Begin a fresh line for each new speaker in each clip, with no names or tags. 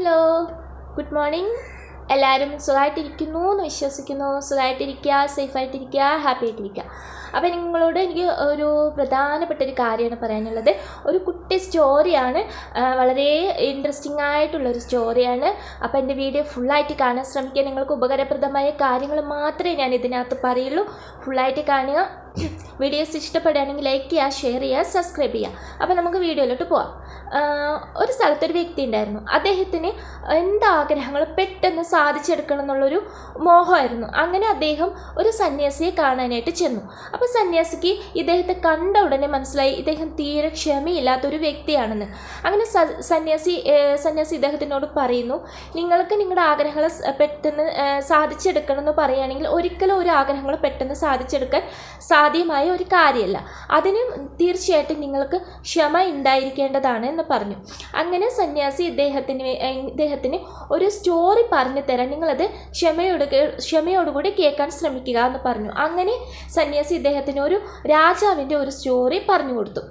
Hello good morning. എല്ലാവരും സുഖമായിട്ടിരിക്കുന്നു എന്ന് വിശ്വസിക്കുന്നു. സുഖമായിട്ടിരിക്കുക സേഫായിട്ടിരിക്കുക ഹാപ്പി ആയിട്ടിരിക്കുക അപ്പോൾ നിങ്ങളോട് എനിക്ക് ഒരു പ്രധാനപ്പെട്ട ഒരു കാര്യമാണ് പറയാനുള്ളത്. ഒരു കുട്ടി സ്റ്റോറിയാണ് വളരെ ഇൻട്രസ്റ്റിംഗ് ആയിട്ടുള്ളൊരു സ്റ്റോറിയാണ്. അപ്പോൾ എന്റെ വീഡിയോ ഫുള്ളായിട്ട് കാണാൻ ശ്രമിക്കുക. നിങ്ങൾക്ക് ഉപകാരപ്രദമായ കാര്യങ്ങൾ മാത്രമേ ഞാൻ ഇതിനകത്ത് പറയുള്ളൂ. ഫുള്ളായിട്ട് കാണുക. വീഡിയോസ് ഇഷ്ടപ്പെടുകയാണെങ്കിൽ ലൈക്ക് ചെയ്യുക ഷെയർ ചെയ്യുക സബ്സ്ക്രൈബ് ചെയ്യുക. അപ്പോൾ നമുക്ക് വീഡിയോയിലോട്ട് പോവാം. ഒരു സ്ഥലത്തൊരു വ്യക്തി ഉണ്ടായിരുന്നു. അദ്ദേഹത്തിന് എന്താഗ്രഹങ്ങൾ പെട്ടെന്ന് സാധിച്ചെടുക്കണം എന്നുള്ളൊരു മോഹമായിരുന്നു. അങ്ങനെ അദ്ദേഹം ഒരു സന്യാസിയെ കാണാനായിട്ട് ചെന്നു. അപ്പോൾ സന്യാസിക്ക് ഇദ്ദേഹത്തെ കണ്ട ഉടനെ മനസ്സിലായി ഇദ്ദേഹം തീരെ ക്ഷമയില്ലാത്തൊരു വ്യക്തിയാണെന്ന്. അങ്ങനെ സ- സന്യാസി സന്യാസി ഇദ്ദേഹത്തിനോട് പറയുന്നു നിങ്ങൾക്ക് നിങ്ങളുടെ ആഗ്രഹങ്ങൾ സ് പെട്ടെന്ന് സാധിച്ചെടുക്കണം എന്ന് പറയുകയാണെങ്കിൽ ഒരിക്കലും ഒരു ആഗ്രഹങ്ങൾ പെട്ടെന്ന് സാധിച്ചെടുക്കാൻ സാധ്യമായ ഒരു കാര്യമല്ല. അതിന് തീർച്ചയായിട്ടും നിങ്ങൾക്ക് ക്ഷമ ഉണ്ടായിരിക്കേണ്ടതാണ് എന്ന് പറഞ്ഞു. അങ്ങനെ സന്യാസി ഇദ്ദേഹത്തിന് ഇദ്ദേഹത്തിന് ഒരു സ്റ്റോറി പറഞ്ഞു തരാൻ നിങ്ങളത് ക്ഷമയോട് ക്ഷമയോടുകൂടി കേൾക്കാൻ ശ്രമിക്കുക എന്ന് പറഞ്ഞു. അങ്ങനെ സന്യാസി ഇദ്ദേഹത്തിന് ഒരു രാജാവിന്റെ ഒരു സ്റ്റോറി പറഞ്ഞു കൊടുത്തു.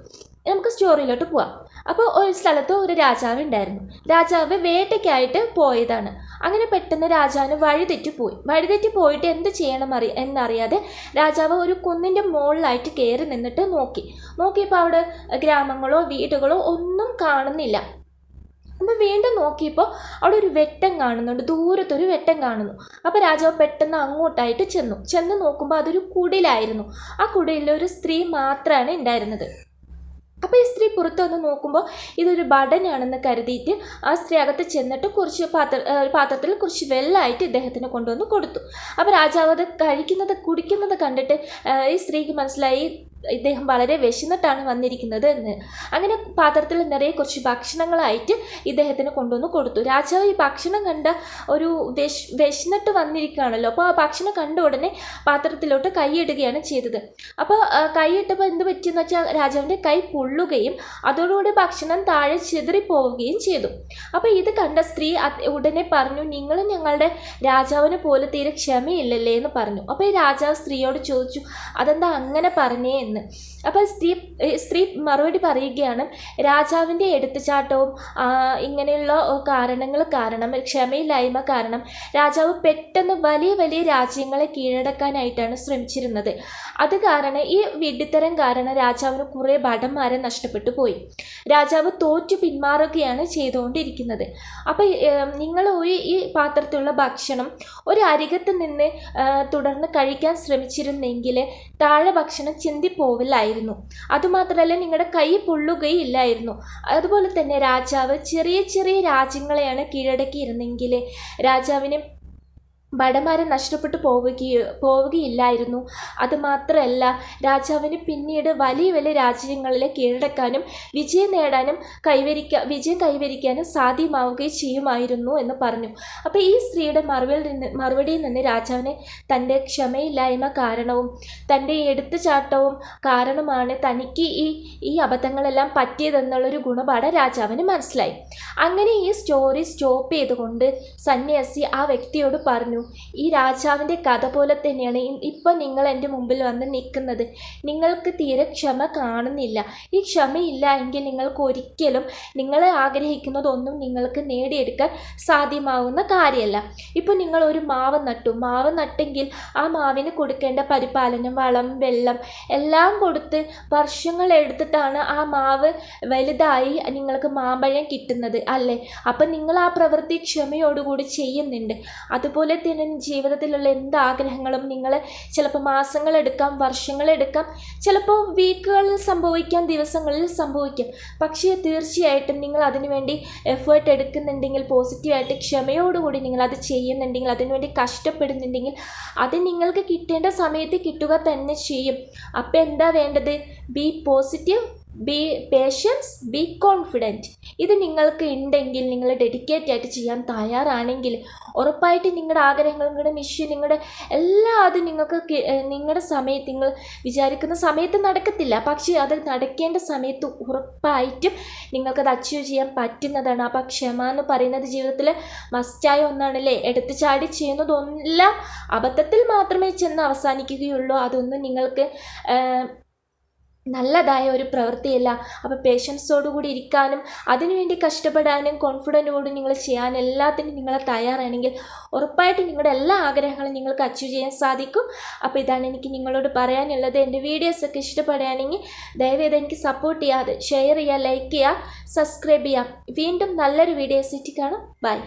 നമുക്ക് സ്റ്റോറിയിലോട്ട് പോവാം. അപ്പോൾ ഒരു സ്ഥലത്ത് ഒരു രാജാവ് ഉണ്ടായിരുന്നു. രാജാവ് വേട്ടയ്ക്കായിട്ട് പോയതാണ്. അങ്ങനെ പെട്ടെന്ന് രാജാവിന് വഴിതെറ്റി പോയി. വഴിതെറ്റി പോയിട്ട് എന്ത് ചെയ്യണം അറി എന്നറിയാതെ രാജാവ് ഒരു കുന്നിന്റെ മുകളിലായിട്ട് കയറി നിന്നിട്ട് നോക്കി. നോക്കിയപ്പോൾ അവിടെ ഗ്രാമങ്ങളോ വീടുകളോ ഒന്നും കാണുന്നില്ല. അപ്പോൾ വീണ്ടും നോക്കിയപ്പോൾ അവിടെ ഒരു വെട്ടം കാണുന്നുണ്ട്. ദൂരത്തൊരു വെട്ടം കാണുന്നു. അപ്പോൾ രാജാവ് പെട്ടെന്ന് അങ്ങോട്ടായിട്ട് ചെന്നു. ചെന്ന് നോക്കുമ്പോൾ അതൊരു കുടിലായിരുന്നു. ആ കുടിലിൽ ഒരു സ്ത്രീ മാത്രമാണ് ഉണ്ടായിരുന്നത്. അപ്പോൾ ഈ സ്ത്രീ പുറത്ത് വന്ന് നോക്കുമ്പോൾ ഇതൊരു ബടനാണെന്ന് കരുതിയിട്ട് ആ സ്ത്രീ അകത്ത് ചെന്നിട്ട് കുറച്ച് പാത്ര പാത്രത്തിൽ കുറച്ച് വെള്ളമായിട്ട് ഇദ്ദേഹത്തിന് കൊണ്ടുവന്ന് കൊടുത്തു. അപ്പോൾ രാജാവ് അത് കഴിക്കുന്നത് കുടിക്കുന്നത് കണ്ടിട്ട് ഈ സ്ത്രീക്ക് മനസ്സിലായി ഇദ്ദേഹം വളരെ വിശന്നിട്ടാണ് വന്നിരിക്കുന്നത് എന്ന്. അങ്ങനെ പാത്രത്തിൽ നിറയെ കുറച്ച് ഭക്ഷണങ്ങളായിട്ട് ഇദ്ദേഹത്തിന് കൊണ്ടുവന്ന് കൊടുത്തു. രാജാവ് ഈ ഭക്ഷണം കണ്ട ഒരു വിശ വിശന്നിട്ട് വന്നിരിക്കുകയാണല്ലോ. അപ്പോൾ ആ ഭക്ഷണം കണ്ട ഉടനെ പാത്രത്തിലോട്ട് കൈയിടുകയാണ് ചെയ്തത്. അപ്പോൾ കൈയിട്ടപ്പോൾ എന്ത് പറ്റിയെന്ന് വെച്ചാൽ രാജാവിന്റെ കൈ പൊള്ളുകയും അതോടുകൂടി ഭക്ഷണം താഴെ ചിതറിപ്പോവുകയും ചെയ്തു. അപ്പോൾ ഇത് കണ്ട സ്ത്രീ ഉടനെ പറഞ്ഞു നിങ്ങൾ ഞങ്ങളുടെ രാജാവിനെ പോലെ തീരെ ക്ഷമയില്ലല്ലേ? എന്ന് പറഞ്ഞു. അപ്പോൾ ഈ രാജാവ് സ്ത്രീയോട് ചോദിച്ചു അതെന്താ അങ്ങനെ പറഞ്ഞേ? എന്ന്. അപ്പോൾ സ്ത്രീ സ്ത്രീ മറുപടി പറയുകയാണ് രാജാവിന്റെ എടുത്തുചാട്ടവും ഇങ്ങനെയുള്ള കാരണങ്ങൾ കാരണം ക്ഷമയില്ലായ്മ കാരണം രാജാവ് പെട്ടെന്ന് വലിയ വലിയ രാജ്യങ്ങളെ കീഴടക്കാനായിട്ടാണ് ശ്രമിച്ചിരുന്നത്. അത് കാരണം ഈ വിഡിത്തരം കാരണം രാജാവിന് കുറേ ഭടന്മാരെ നഷ്ടപ്പെട്ടു പോയി. രാജാവ് തോറ്റു പിന്മാറുകയാണ് ചെയ്തുകൊണ്ടിരിക്കുന്നത്. അപ്പോൾ നിങ്ങൾ ഒരു ഈ പാത്രത്തിലുള്ള ഭക്ഷണം ഒരു അരികത്ത് നിന്ന് തുടർന്ന് കഴിക്കാൻ ശ്രമിച്ചിരുന്നെങ്കിൽ താഴെ ഭക്ഷണം ചിന്തിപ്പോവില്ലായിരുന്നു അതുമാത്രമല്ല നിങ്ങളുടെ കൈ പൊള്ളുകയില്ലായിരുന്നു. അതുപോലെ തന്നെ രാജാവ് ചെറിയ ചെറിയ രാജ്യങ്ങളെയാണ് കീഴടക്കിയിരുന്നെങ്കിൽ രാജാവിന് ഭടന്മാരെ നഷ്ടപ്പെട്ടു പോവുകയോ പോവുകയില്ലായിരുന്നു. അതുമാത്രമല്ല രാജാവിന് പിന്നീട് വലിയ വലിയ രാജ്യങ്ങളിലെ കീഴടക്കാനും വിജയം നേടാനും കൈവരിക്ക വിജയം കൈവരിക്കാനും സാധ്യമാവുകയും ചെയ്യുമായിരുന്നു എന്ന് പറഞ്ഞു. അപ്പോൾ ഈ സ്ത്രീയുടെ മറുപടിയിൽ നിന്ന് മറുപടിയിൽ നിന്ന് രാജാവിനെ തന്റെ ക്ഷമയില്ലായ്മ കാരണവും തന്റെ എടുത്തുചാട്ടവും കാരണമാണ് തനിക്ക് ഈ ഈ അബദ്ധങ്ങളെല്ലാം പറ്റിയതെന്നുള്ളൊരു ഗുണപാഠം രാജാവിന് മനസ്സിലായി. അങ്ങനെ ഈ സ്റ്റോറി സ്റ്റോപ്പ് ചെയ്തുകൊണ്ട് സന്യാസി ആ വ്യക്തിയോട് പറഞ്ഞു ഈ രാജാവിന്റെ കഥ പോലെ തന്നെയാണ് ഇപ്പം നിങ്ങൾ എന്റെ മുമ്പിൽ വന്ന് നിൽക്കുന്നത്. നിങ്ങൾക്ക് തീരെ ക്ഷമ കാണുന്നില്ല. ഈ ക്ഷമയില്ല എങ്കിൽ നിങ്ങൾക്ക് ഒരിക്കലും നിങ്ങൾ ആഗ്രഹിക്കുന്നതൊന്നും നിങ്ങൾക്ക് നേടിയെടുക്കാൻ സാധ്യമാവുന്ന കാര്യമല്ല. ഇപ്പോൾ നിങ്ങൾ ഒരു മാവ് നട്ടു. മാവ് നട്ടെങ്കിൽ ആ മാവിന് കൊടുക്കേണ്ട പരിപാലനം വളം വെള്ളം എല്ലാം കൊടുത്ത് വർഷങ്ങൾ എടുത്തിട്ടാണ് ആ മാവ് വലുതായി നിങ്ങൾക്ക് മാമ്പഴം കിട്ടുന്നത് അല്ലേ? അപ്പം നിങ്ങൾ ആ പ്രവൃത്തി ക്ഷമയോടുകൂടി ചെയ്യുന്നുണ്ട്. അതുപോലെ തന്നെ ജീവിതത്തിലുള്ള എന്ത് ആഗ്രഹങ്ങളും നിങ്ങൾ ചിലപ്പോൾ മാസങ്ങളെടുക്കാം വർഷങ്ങളെടുക്കാം ചിലപ്പോൾ വീക്കുകളിൽ സംഭവിക്കാം ദിവസങ്ങളിൽ സംഭവിക്കാം. പക്ഷേ തീർച്ചയായിട്ടും നിങ്ങൾ അതിനുവേണ്ടി എഫേർട്ട് എടുക്കുന്നുണ്ടെങ്കിൽ പോസിറ്റീവായിട്ട് ക്ഷമയോടുകൂടി നിങ്ങൾ അത് ചെയ്യുന്നുണ്ടെങ്കിൽ അതിനുവേണ്ടി കഷ്ടപ്പെടുന്നുണ്ടെങ്കിൽ അത് നിങ്ങൾക്ക് കിട്ടേണ്ട സമയത്ത് കിട്ടുക തന്നെ ചെയ്യും. അപ്പോൾ എന്താ വേണ്ടത്? Be positive be patience be confident ഇത് നിങ്ങൾക്ക് ഉണ്ടെങ്കിൽ നിങ്ങൾ ഡെഡിക്കേറ്റ് ആയിട്ട് ചെയ്യാൻ തയ്യാറാണെങ്കിൽ ഉറപ്പായിട്ട് നിങ്ങളുടെ ആഗ്രഹങ്ങൾ നിങ്ങളുടെ മിഷൻ നിങ്ങളുടെ എല്ലാ അതും നിങ്ങൾക്ക് നിങ്ങളുടെ സമയത്ത് നിങ്ങൾ വിചാരിക്കുന്ന സമയത്ത് നടക്കത്തില്ല. പക്ഷേ അത് നടക്കേണ്ട സമയത്ത് ഉറപ്പായിട്ടും നിങ്ങൾക്കത് അച്ചീവ് ചെയ്യാൻ പറ്റുന്നതാണ്. അപ്പോൾ ക്ഷമ എന്ന് പറയുന്നത് ജീവിതത്തിൽ മസ്റ്റായ ഒന്നാണല്ലേ? എടുത്തു ചാടി ചെയ്യുന്നതൊന്നെല്ലാം അബദ്ധത്തിൽ മാത്രമേ ചെന്ന് അവസാനിക്കുകയുള്ളൂ. അതൊന്നും നിങ്ങൾക്ക് നല്ലതായ ഒരു പ്രവൃത്തിയല്ല. അപ്പോൾ പേഷ്യൻസോടുകൂടി ഇരിക്കാനും അതിനുവേണ്ടി കഷ്ടപ്പെടാനും കോൺഫിഡന്റോട് നിങ്ങൾ ചെയ്യാൻ എല്ലാത്തിനും നിങ്ങൾ തയ്യാറാണെങ്കിൽ ഉറപ്പായിട്ടും നിങ്ങളുടെ എല്ലാ ആഗ്രഹങ്ങളും നിങ്ങൾക്ക് അച്ചീവ് ചെയ്യാൻ സാധിക്കും. അപ്പോൾ ഇതാണ് എനിക്ക് നിങ്ങളോട് പറയാനുള്ളത്. എന്റെ വീഡിയോസൊക്കെ ഇഷ്ടപ്പെടുകയാണെങ്കിൽ ദയവേത് എനിക്ക് സപ്പോർട്ട് ചെയ്യാതെ ഷെയർ ചെയ്യുക ലൈക്ക് ചെയ്യുക സബ്സ്ക്രൈബ് ചെയ്യുക. വീണ്ടും നല്ലൊരു വീഡിയോസ് കാണാം. ബൈ